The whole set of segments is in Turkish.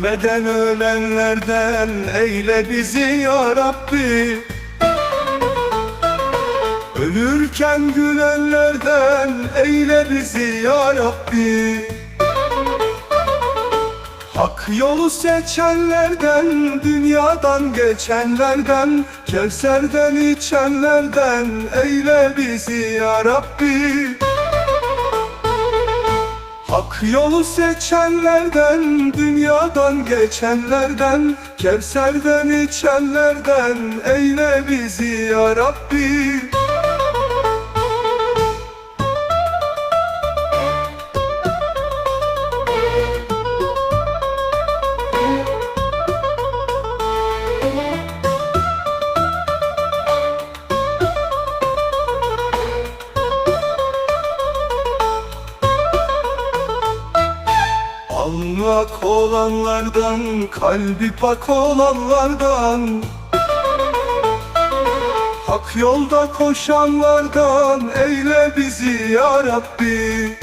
Ölmeden ölenlerden eyle bizi ya Rabbi. Ölürken gülenlerden eyle bizi ya Rabbi. Hak yolu seçenlerden, dünyadan geçenlerden Kevserden içenlerden eyle bizi ya Rabbi Hak yolu seçenlerden, dünyadan geçenlerden Kevserden içenlerden eyle bizi ya Rabbi Almak olanlardan, kalbi pak olanlardan. Hak yolda koşanlardan eyle bizi ya Rabbi.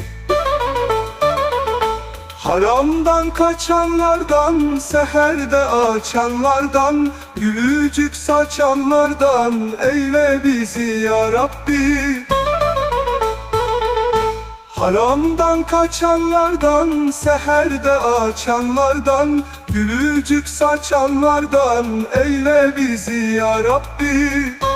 Haramdan kaçanlardan, seherde açanlardan Gülücük saçanlardan eyle bizi ya Rabbi Haramdan kaçanlardan, seherde açanlardan Gülücük saçanlardan eyle bizi ya Rabbi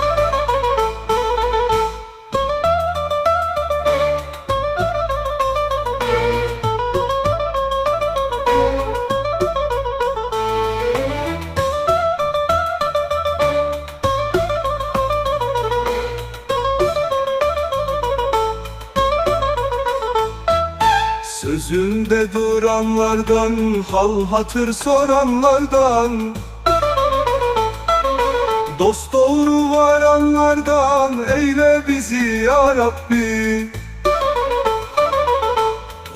Sözünde duranlardan, hal hatır soranlardan. Dost doğru varanlardan eyle bizi ya Rabbi.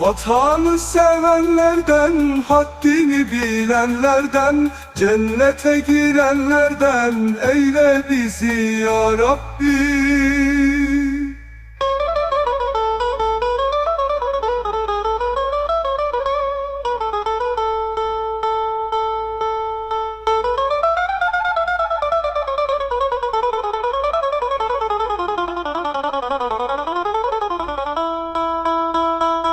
Vatanı sevenlerden, haddini bilenlerden Cennete girenlerden eyle bizi ya Rabbi